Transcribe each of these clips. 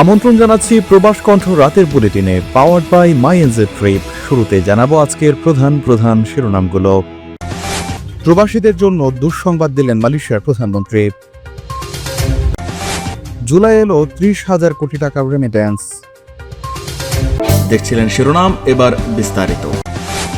আমন্ত্রণ জানাচ্ছি প্রবাস কণ্ঠ রাতের বুলেটিনে powered by my NJ trip শুরুতে জানাব আজকের প্রধান প্রধান শিরোনামগুলো। প্রবাসীদের জন্য দুঃসংবাদ দিলেন মালয়েশিয়ার প্রধানমন্ত্রী। জুলাই এলো ত্রিশ হাজার কোটি টাকা রেমিটেন্স দেখছিলেন শিরোনাম, এবার বিস্তারিত।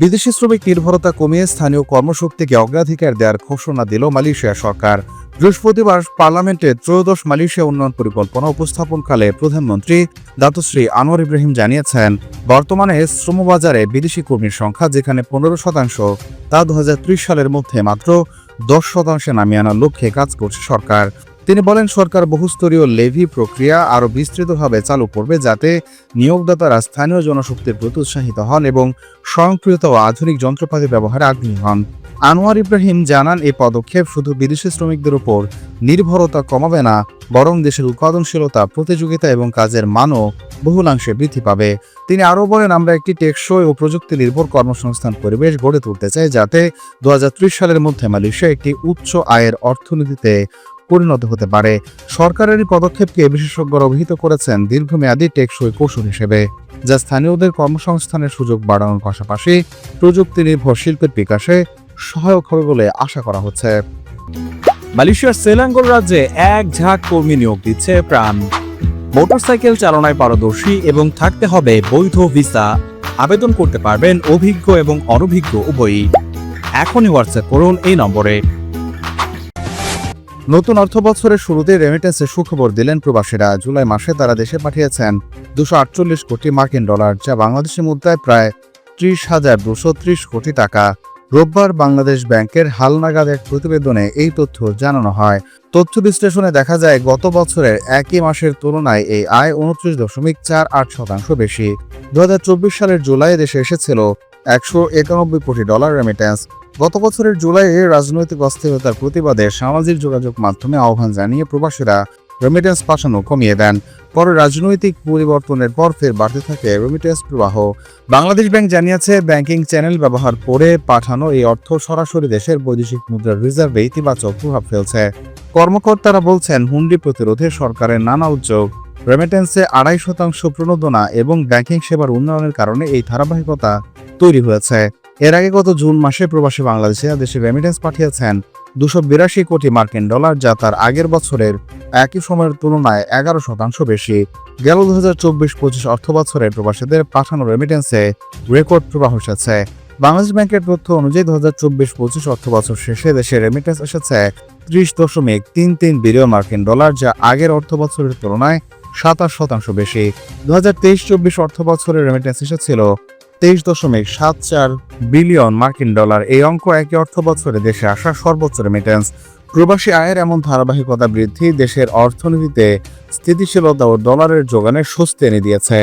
বিদেশি শ্রমিক নির্ভরতা কমিয়ে স্থানীয় কর্মশক্তিকে অগ্রাধিকার দেওয়ার ঘোষণা দিল মালয়েশিয়া সরকার। বৃহস্পতিবার পার্লামেন্টে ত্রয়োদশ মালয়েশিয়া উন্নয়ন পরিকল্পনা উপস্থাপনকালে প্রধানমন্ত্রী দাতুশ্রী আনোয়ার ইব্রাহিম জানিয়েছেন, বর্তমানে শ্রমবাজারে বিদেশি কর্মীর সংখ্যা যেখানে পনেরো শতাংশ, তা দু হাজার ত্রিশ সালের মধ্যে মাত্র দশ শতাংশে নামিয়ে আনার লক্ষ্যে কাজ করছে সরকার। তিনি বলেন, সরকার বহুস্তরীয় লেভি প্রক্রিয়া আরও বিস্তৃতভাবে চালু করবে যাতে নিয়োগদাতারা স্থানীয় জনশক্তির প্রতি উৎসাহিত হন এবং স্বয়ংক্রিয়তা ও আধুনিক যন্ত্রপাতি ব্যবহারে আগ্রহী হন। আনোয়ার ইব্রাহিম জানান এই পদক্ষেপ শুধু বিদেশি শ্রমিকদের উপর নির্ভরতা কমাবে না, বরং দেশের উৎপাদনশীলতা, প্রতিযোগিতা এবং কাজের মানও বহুলাংশে বৃদ্ধি পাবে। তিনি আরও বলেন, আমরা একটি টেকসই ও প্রযুক্তি নির্ভর কর্মসংস্থান পরিবেশ গড়ে তুলতে চাই যাতে দুহাজার ত্রিশ সালের মধ্যে মালয়েশিয়া একটি উচ্চ আয়ের অর্থনীতিতে পরিণত হতে পারে। সরকারের এই পদক্ষেপকে বিশেষজ্ঞরা অভিহিত করেছেন দীর্ঘমেয়াদী টেকসই কৌশল হিসেবে, যা স্থানীয়দের কর্মসংস্থানের সুযোগ বাড়ানোর পাশাপাশি প্রযুক্তি নির্ভর শিল্পের বিকাশে সহায়ক হবে বলে আশা করা হচ্ছে। মালয়েশিয়ার সেলাঙ্গোর রাজ্যে এক ঝাঁক কর্মী নিয়োগ দিচ্ছে প্রাণ। মোটরসাইকেল চালনায় পারদর্শী এবং থাকতে হবে বৈধ ভিসা। আবেদন করতে পারবেন অভিজ্ঞ এবং অনভিজ্ঞ উভয়ই। এখনই হোয়াটসঅ্যাপ করুন এই নম্বরে। নতুন অর্থ বছরের শুরুতে রেমিটেন্সে সুখবর দিলেন প্রবাসীরা। জুলাই মাসে তারা দেশে পাঠিয়েছেন দুশো আটচল্লিশ কোটি মার্কিন ডলার, যা বাংলাদেশি মুদ্রায় প্রায় ত্রিশ হাজার দুশো ত্রিশ কোটি টাকা। রোববার বাংলাদেশ ব্যাংকের হালনাগাদ এক প্রতিবেদনে এই তথ্য জানানো হয়। তথ্য বিশ্লেষণে দেখা যায়, গত বছরের একই মাসের তুলনায় এই আয় উনত্রিশ দশমিক চার আট শতাংশ বেশি। দুহাজার চব্বিশ সালের জুলাই দেশে এসেছিল একশো একানব্বই কোটি ডলার রেমিটেন্স গত বছরের জুলাইয়ে রাজনৈতিক অস্থিরতার প্রতিবাদে সামাজিক যোগাযোগ মাধ্যমে আহ্বান জানিয়ে প্রবাসীরা রেমিটেন্স পাঠানো কমিয়ে দেন। পরে রাজনৈতিক পরিবর্তনের পর ফের বাড়তে থাকে রেমিটেন্স প্রবাহ। বাংলাদেশ ব্যাংক জানিয়েছে, ব্যাংকিং চ্যানেল ব্যবহার করে পাঠানো এই অর্থ সরাসরি দেশের বৈদেশিক মুদ্রার রিজার্ভে ইতিবাচক প্রভাব ফেলছে। কর্মকর্তারা বলছেন, হুন্ডি প্রতিরোধে সরকারের নানা উদ্যোগ। রেমিটেন্সে আড়াই শতাংশ প্রণোদনা এবং ব্যাংকিং সেবার উন্নয়নের কারণে এই ধারাবাহিকতা তৈরি হয়েছে। এর আগে গত জুন মাসে প্রবাসী বাংলাদেশিরা দেশে রেমিটেন্স পাঠিয়েছেন দুশো বিরাশি কোটি মার্কিন ডলার, যা তার আগের বছরের একই সময়ের তুলনায় এগারো শতাংশ বেশি। গেল দু হাজার চব্বিশ পঁচিশ অর্থ বছরে প্রবাসীদের পাঠানো রেমিটেন্সে রেকর্ড প্রবাহ এসেছে। বাংলাদেশ ব্যাংকের তথ্য অনুযায়ী দু হাজার চব্বিশ পঁচিশ অর্থ বছর শেষে দেশে রেমিটেন্স এসেছে ত্রিশ দশমিক তিন তিন বিলিয়ন মার্কিন ডলার, যা আগের অর্থ বছরের তুলনায় সাতাশ শতাংশ বেশি। দু হাজার তেইশ চব্বিশ অর্থ বছরের রেমিটেন্স এসেছিল তেইশ দশমিক সাত চার বিলিয়ন মার্কিন ডলার। এই অঙ্ক একই অর্থ বছরে দেশে আসা সর্বোচ্চ রেমিটেন্স প্রবাসী আয়ের এমন ধারাবাহিকতা বৃদ্ধি দেশের অর্থনীতিতে স্থিতিশীলতা ও ডলারের যোগানে স্বস্তি এনে দিয়েছে।